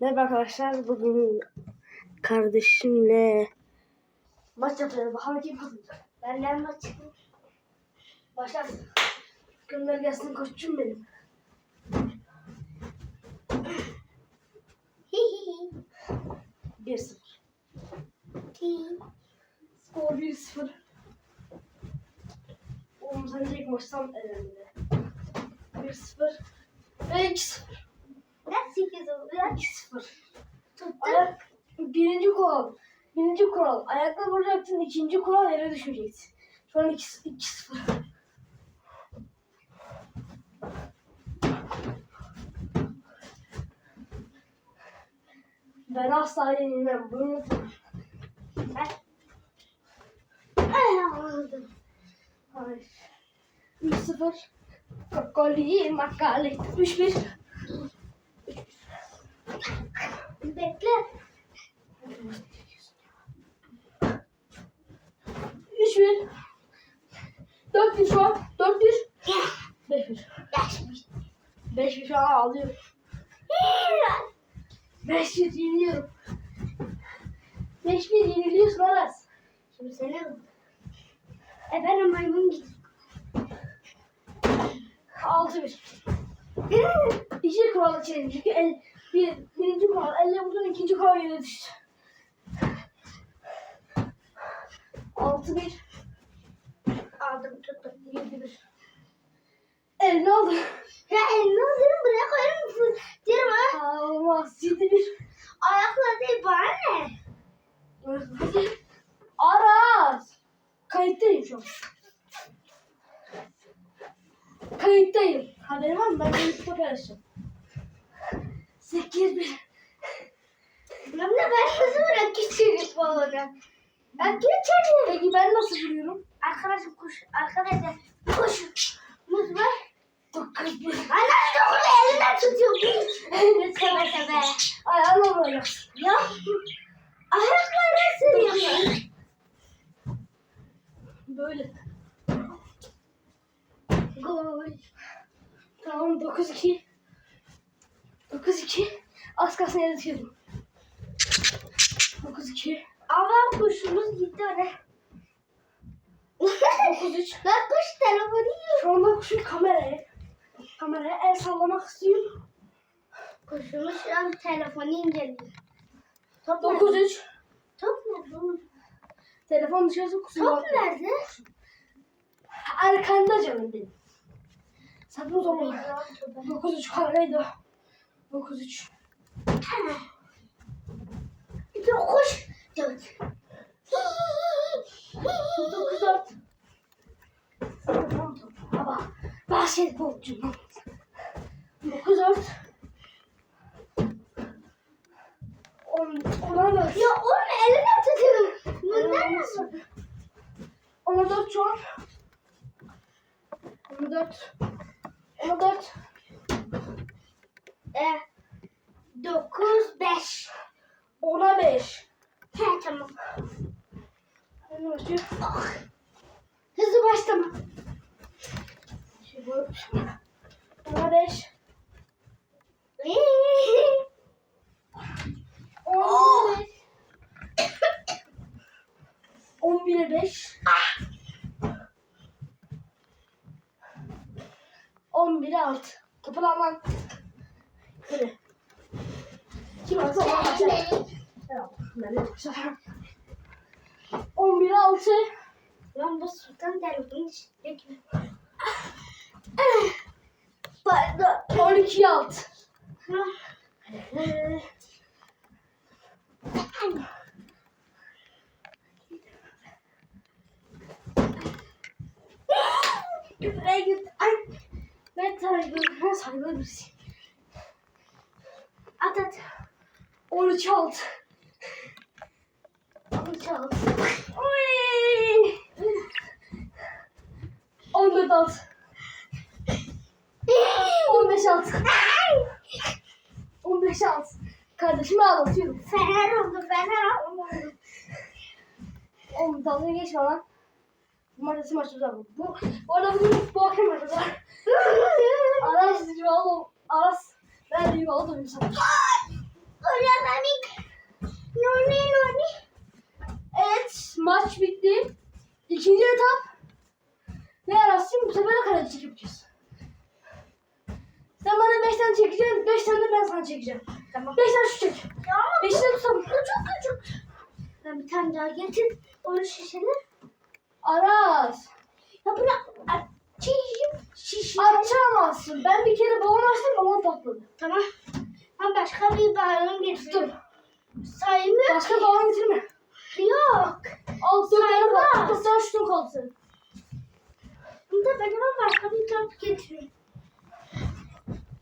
Merhaba arkadaşlar. Bugün kardeşimle maç yapıyoruz. Bakalım kim kazanacak. Benden maçı. Başlasın. Gönder gelsin koçum benim. 1-0. Hi. Skor 1-0. Oğlum sen direkt maçtan elendi. 1-0. Ve 2-0. Ben 8 oldu. 2-0. Tuttum. Ayak, birinci kural. Birinci kural. Ayakla vuracaksın. ikinci kural yere düşmeyeceksin. Şu an 2-0. Ben asla yenilmem. Bunu unutma. Ben. Ay aldım. Hayır. 3-0. Kakoli, makali. 3-1. Bekle. 3-1. 4-1 şu an. 4-1. 5-1. Yaşmış. 5-1 şu an ağlıyorum. 5-1 yeniliyorum. 5-1 yeniliyorsun Aras. Şimdi seni E benim maymun gitti. 6-1. İki kural içerim çünkü el, bir, birinci kural elle vurdun ikinci kural yere düştü. 6-1. Aldım tuttum. 7-1. Elini aldı. Ya elini alırım buraya koyarım. Diyorum ha. Olmaz. 7-1. Ayakla değil bana ne? Aras. Kayıttayım şu an. Kayıttayım. Haberin var mı? Ben kayıtta paylaşacağım. 8-1. Lan da ben nasıl bırak küçücük balonu? Ya küçücük. Peki ben nasıl vuruyorum? Arkadaşım kuş. Arkadaşlar kuş. Muz var. 9-1. Anne dokunu elinden tutuyor. Seve seve. Ayağına vuracaksın. Ya. Ayaklarına sürüyor. Böyle. Gol. Tamam 9-2. 9-2. Az kalsın yere düşüyordum. 9-2. Ama kuşumuz gitti oraya. 9-3. Lan kuş telefonu yiyor. Şu anda kuşun kameraya. Kameraya el sallamak istiyorum. Kuşumuz şu an telefonu inceliyor. Top nerede? 9-3. Top nerede oğlum? Telefon dışarısı kusura Top bakma. nerede? Arkanda canım benim. Sakın zorlama. 9-3 kameraydı. 9-3. Dokuş. Dört. 9-4. Tamam top. Baba. Basketbolcuyum. 9-4. 10, 10'a 4. Ya oğlum eline tutuyor. Bundan nasıl? 10'a 4 şu an. 10'a 4. 10'a 4. E, dokuz beş. 10'a 5. He tamam. Hadi başlıyor. Hızlı başlama. Şey bu. 10'a 5. 10'a 5. 11'e 5. 11'e 6. Topu lan lan. Hadi. Kim atsa ona. Tamam. Ben de başlarım. 11'e 6. Lan bu sultan dökme. Pardon. 12'ye 6. Buraya git. Ay. Ben saygılı, ben saygılı birisiyim. At at. 13'e 6. Onu çal. Oy! 14 6. 15 6. 15 6. Kardeşimi ağlatıyorum. Fener oldu fener oldu. Oğlum dalga geçme lan. Cumartesi maçımız var. Bu, bu arada bugün bu akşam maçımız var. Aras Rivaldo. Aras. Ben Rivaldo muyum sana? Hola Mamik. Noni Noni. Evet maç bitti. İkinci etap. Ve Aras'ın bu sefer de karate çekeceğiz. Sen bana 5 tane çekeceksin, 5 tane de ben sana çekeceğim. Tamam. 5 tane şu çek. Ya 5 tane tutalım. Bu çok küçük. Ben bir tane daha getir. Onu şişelim. Aras. Ya bırak. Açayım. Şişe. Açamazsın. Ben bir kere balon açtım balon patladı. Tamam. Ben başka bir balon getirdim. Saymıyor. Başka balon getirme. Yok. Al 4 tane Saymaz. kaldı. Sen şutun kaldı senin. Bunu da ben hemen başka bir top getireyim.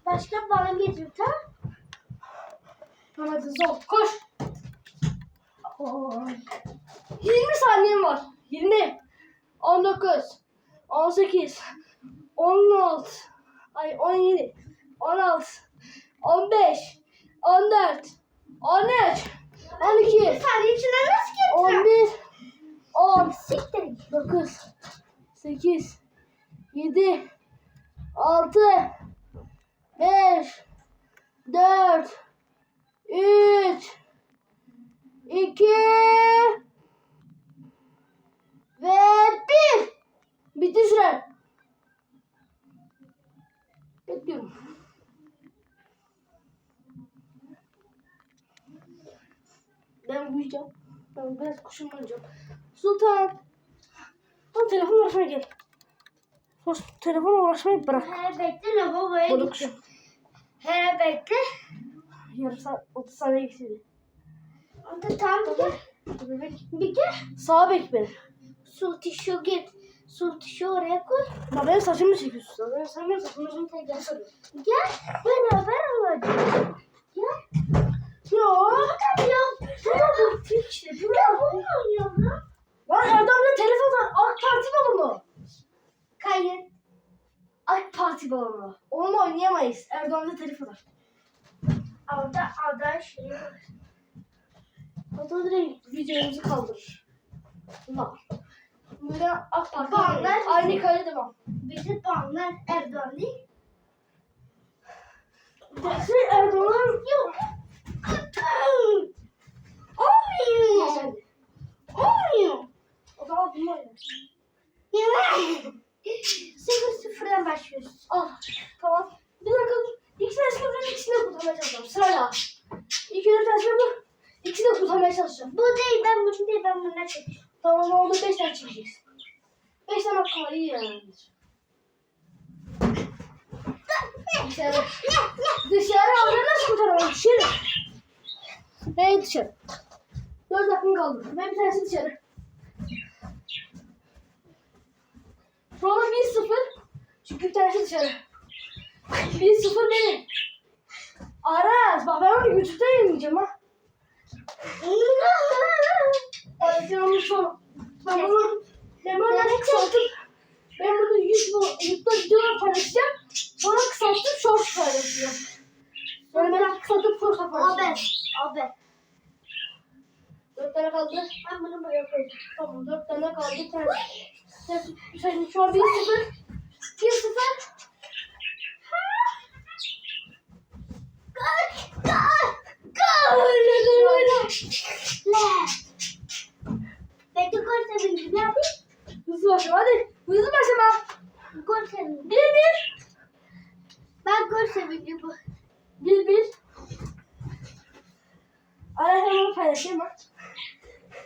Başka balon getir tamam. Tamam hadi zor. Koş. Oy. 20 saniyen var. 20. 19. 18. 16. Ay 17. 16. 15. 14. 13. 12. Bir saniye içine nasıl getireyim? 11. 10. Siktir git. 9. 8. 7. 6. 5. 4. 3. 2. Ve 1. Bitti süren. Bekliyorum. Ben uyuyacağım. Ben biraz kuşum oynayacağım. Sultan. Lan telefon uğraşmaya gel. Hoş, telefon uğraşmayı bırak. He bekle lavaboya gittim. He bekle. Yarım saat, 30 saniye geçti. O da tam bir gel. Bir gel. Sağa bek beni. Su tişu git. Su tişu oraya koy. Bak benim saçımı çekiyorsun. Benim, saçımı şimdi tekrar sarıyorsun. Gel. Beraber olacağız. Gel. Yok. Ya. Tamam. İşte Ya bunu oynuyorum lan. Lan Erdem'le telefon var. AK Parti balonu. Kayıt. AK Parti balonu. Onunla oynayamayız. Erdoğan'da telefon var. Orada ada şey. Hatta direkt videomuzu kaldırır. Bunlar. Böyle AK Parti balonu. Aynı kare devam. Bizi bağlar Erdoğan değil. Dersi Erdoğan Yok. Olmuyor. Olmuyor. O zaman bunu oynarız. Ya. Sıfır sıfırdan başlıyoruz. Al. Tamam. Bir dakika dur. İkisini de sıfırdan ikisini de kurtarmaya çalışacağım. Sırayla. İki de tersine vur. İkisini de kurtarmaya çalışacağım. Bu değil ben bunu değil ben bunu çekeceğim. Tamam oldu. Beş tane çekeceksin. Beş tane hakkım var. iyi yani. Dışarı. Dışarı oradan nasıl kurtaralım? Dışarı. Hey dışarı. Dört hakkım kaldı. Ve bir tanesi dışarı. Bir sıfır. Çünkü bir tanesi dışarı. Bir sıfır benim. Aras bak ben onu YouTube'da yayınlayacağım ha. Sen onu sor. Ben bunu ben bunu kısaltıp ben bunu YouTube'da videolar paylaşacağım. Sonra kısaltıp short paylaşacağım. Yani ben kısaltıp short Abi. paylaşacağım. Abi. Dört tane kaldı. Ben bunu buraya koyacağım. Tamam dört tane kaldı. Tane. Sen, sen şu an bir sıfır. Bir sıfır. Gol! Gol! Gol! Ben de gol sevindim. Yapayım? Hızlı başlama hadi. Hızlı başlama. Gol sevindim. Bir bir. Ben gol sevindim. Bir bir. Ara hemen paylaşayım bak.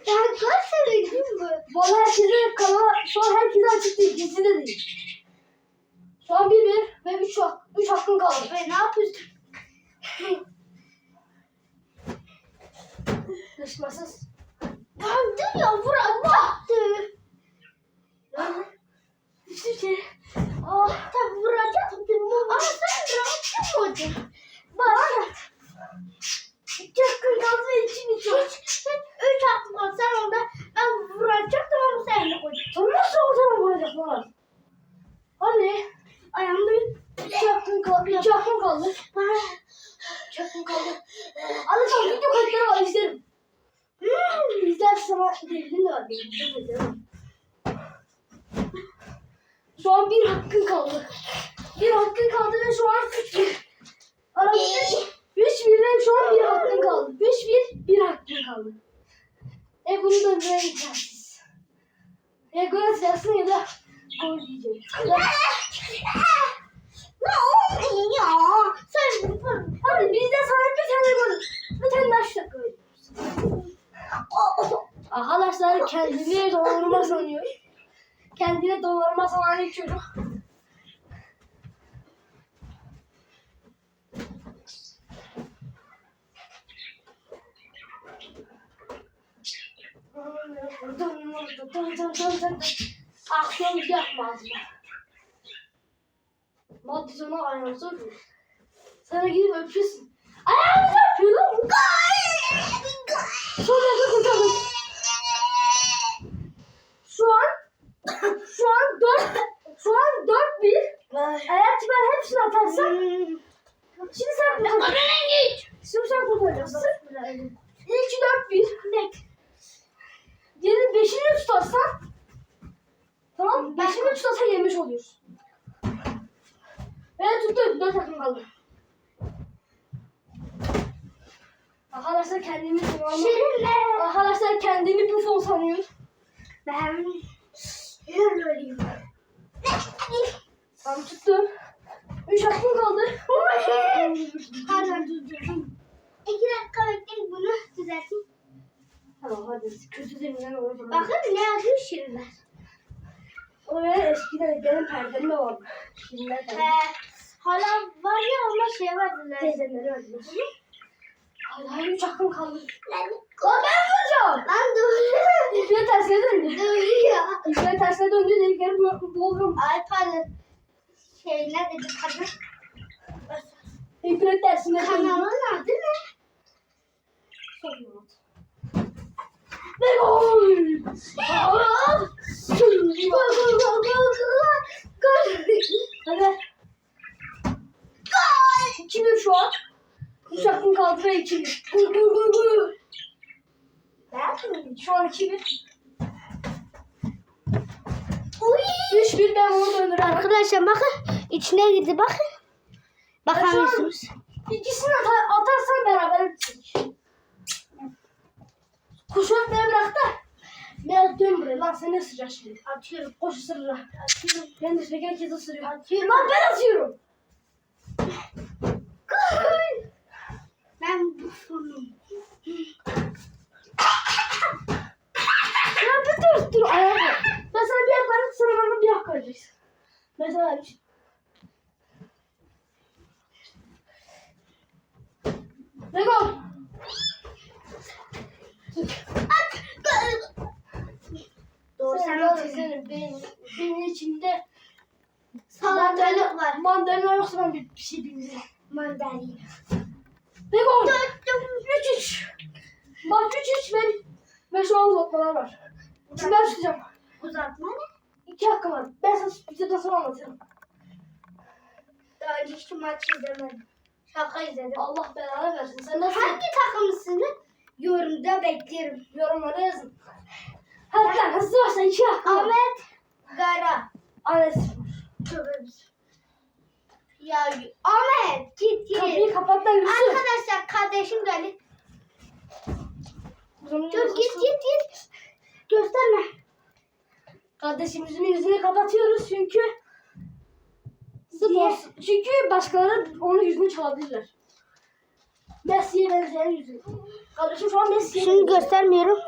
Ben sevindim bu. Bu arada herkese kanala şu an herkese açık değil. Gizli de değil. Şu an bir bir ve üç, hak, üç hakkın kaldı. Ben ne yapıyorsun? Düşmesiz. Yandı ya vur attı. Düştü içeri. Ah. Tabi vuracaktım ama sen rahatsın mı iki Hiç, bitiyor. hiç, üç var. Sen onda ben vuracaktım ama sen de. Sen nasıl ortadan vuracaklar? Hadi. Ayağımda hakkın kaldı. Hakkın kaldı. Hakkın kaldı. Anlatsam video kayıtları var izlerim. Hmm, izlersin ama devrin de var. Devrin de izlerim. Şu an bir hakkın kaldı. Bir hakkın kaldı ve şu an. Aramızda üç, üç bir ve şu an bir hakkın kaldı. Üç bir, bir hakkın kaldı. E bunu da imkansız. Ya gol atacaksın ya da gol yiyeceksin. Ne oldu ya? Sen hadi biz de sana bir tane gol. Bir tane daha şu dakika veriyoruz. Arkadaşlar kendini dondurma sanıyor. Kendine dondurma sanan ilk çocuk. Aksiyon yapmaz mı? Maddi sana ayağınızı öpüyor. Sana gidip öpüyorsun. Ayağınızı öpüyor lan. Sonra da kurtarın. Şu an şu an dört şu an dört bir. Eğer ki ben hepsini atarsam şimdi sen kurtaracaksın. Şimdi sen kurtaracaksın. İlki dört bir. Diğerini beşini tutarsan tamam beşini tutarsan yemiş oluyorsun. Ben tuttum. Dört takım kaldı. Arkadaşlar kendimi tamamı... Şirinler. Arkadaşlar kendini bir son sanıyor. Ben yürüyorum. Tamam tuttum. Üç hakkım kaldı. Pardon durdurdum. İki dakika bekleyin bunu düzelteyim. tamam hadi. Kötü deminden olur. Bakın ne yazıyor şirinler. Oraya eskiden benim perdemde vardı. Şimdi Ee, de hala var ya ama şey vardı. teyzemleri öldürdüm. Hayır üç hakkım kaldı. Lan, ben vuracağım. lan dur. İpleri tersine döndü. dur ya. İpleri tersine döndü. Delikleri bu- buldum. Ay pardon. Şey ne dedi kadın? İpleri tersine döndü. Kanalın adı ne? Ve gol! Gol gol gol gol gol. Gol. Hadi. Gol! 2-1 şu an. Üç hakkım kaldı ve 2-1. Gol gol gol gol. Şu an 2-1. Uy. 3-1 ben onu döndürürüm. Arkadaşlar bakın içine girdi bakın. Bakamıyorsunuz. İkisini atar, atarsan beraber bitecek. Kuşu öpmeye bırak da. Ben atıyorum buraya. Lan sen ne sıcak şimdi? Atıyorum. Koş ısırır. Atıyorum. Ben de şeker kez ısırıyor. Atıyorum. Lan ben atıyorum. Gol. Ben bu sonum. Ya bir dur dur ayağa. Ben sana bir verdim sana bana bir vereceksin. Ben sana vermişim. Ne gol? Doğru sen Sen atıyorsun. senin benim, benim içimde Salatalık var. mandalina yoksa ben bir, bir şey bilmiyorum. Mandalina. Ne gol? 3-3. Maç 3-3 ve, ve şu an uzatmalar var. Şimdi ben tutacağım. Uzatma ne? İki hakkım var. Ben sana videodan sonra anlatırım. Daha önce hiç maç izlemedim. Şaka izledim. Allah belanı versin. Sen nasıl Hangi takımısını yorumda beklerim. yorumlara yazın. Hadi lan hızlı başla iki var. Ahmet Gara. Ares. Tövbe bir- Ya Ahmet git git. Kapıyı kapat da yürüsün. Arkadaşlar kardeşim geldi. Dur git git git. Gösterme. Kardeşimizin yüzünü kapatıyoruz çünkü Niye? çünkü başkaları onun yüzünü çalabilirler. Messi'ye benzeyen yüzü. Kardeşim şu an Messi'ye Şimdi göstermiyorum.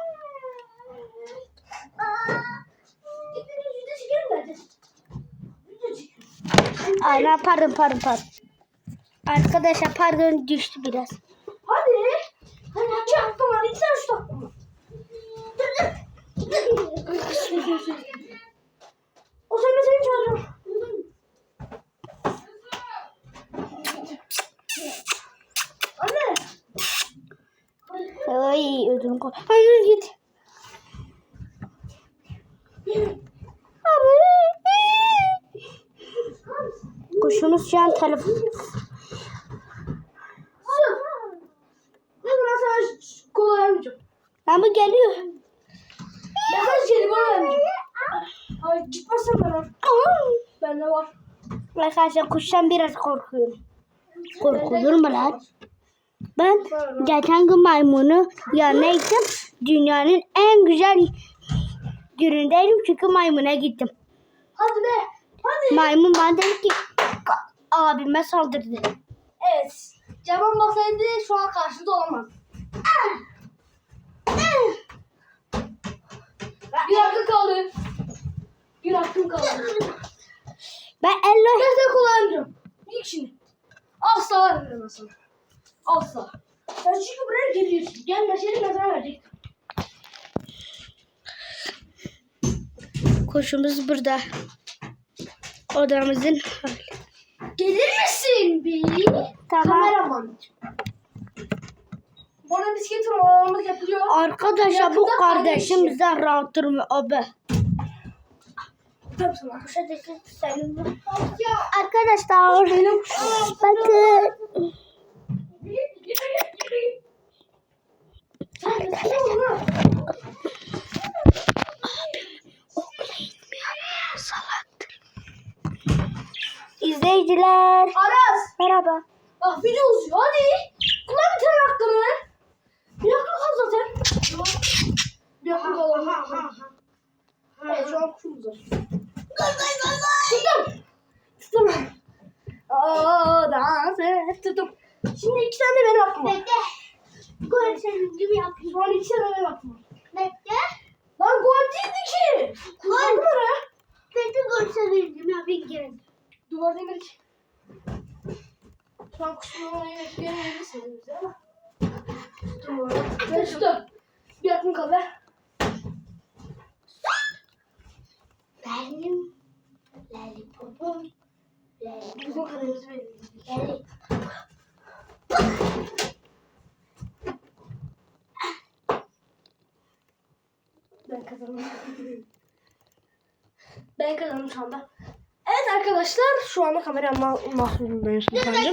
Gittin yüzünü çekelim bence. Video çekelim. Aynen pardon pardon pardon. Arkadaşlar pardon düştü biraz. Hadi. Hadi iki hakkım var. İki tane şu hakkım var. o zaman seni çağırıyorum. Anne. Ay ödüm. Hayır git. Kuşumuz şu an telefon. Ne zaman sana kola vermeyeceğim. Ama geliyor. Ben sana içeri kola vermeyeceğim. Hayır gitmezsen ben var. Bende var. Arkadaşlar kuştan biraz korkuyorum. Korkulur mu lan? Ben geçen gün maymunu yanına gittim. Dünyanın en güzel günündeydim çünkü maymuna gittim. Hadi be. Hadi. Maymun bana dedi ki abime saldırdı. Evet. Cevap basaydı şu an karşıda olamaz. Bir hakkı kaldı. Bir hakkım kaldı. Ben elle Ben seni kullanacağım. Şimdi. Asla vermem sana. Asla. Sen çünkü buraya geliyorsun. Gelmeseydi ben sana verecektim. kuşumuz burada. Odamızın. Gelir misin bir? Tamam. Kameraman. Bana bisiklet oynamamız yapılıyor. Arkadaşlar bu Yakında kardeşimizden rahattır mı abi? Arkadaşlar bakın. Sen de sana. Salaktır. İzleyiciler. Aras. Merhaba. Bak video uzuyor. Hadi. Kullan bir tane hakkını. Bir hakkı kal zaten. Bir hakkı kal. Evet şu an kuşumuz var. Tuttum. Tuttum. Aa, dans et. Tuttum. Şimdi iki tane benim hakkım var. Bekle. Gol senin gibi yapayım. Şu an iki tane benim hakkım var. Bekle. Lan gol değildi ki. Onu. Bekle gol senin gibi yapayım gelin. Duvar demek. Şu an oraya bekleyemeyebilirsiniz bize ama. Tuttum onu. Ben tuttum. Bir hakkım kaldı. Benim lollipopum. Bizim kaderimizi verelim. Lollipop. Ben kazandım. ben kazandım şu anda. Evet arkadaşlar şu anda kamera ma mahsulundayım Sultancığım.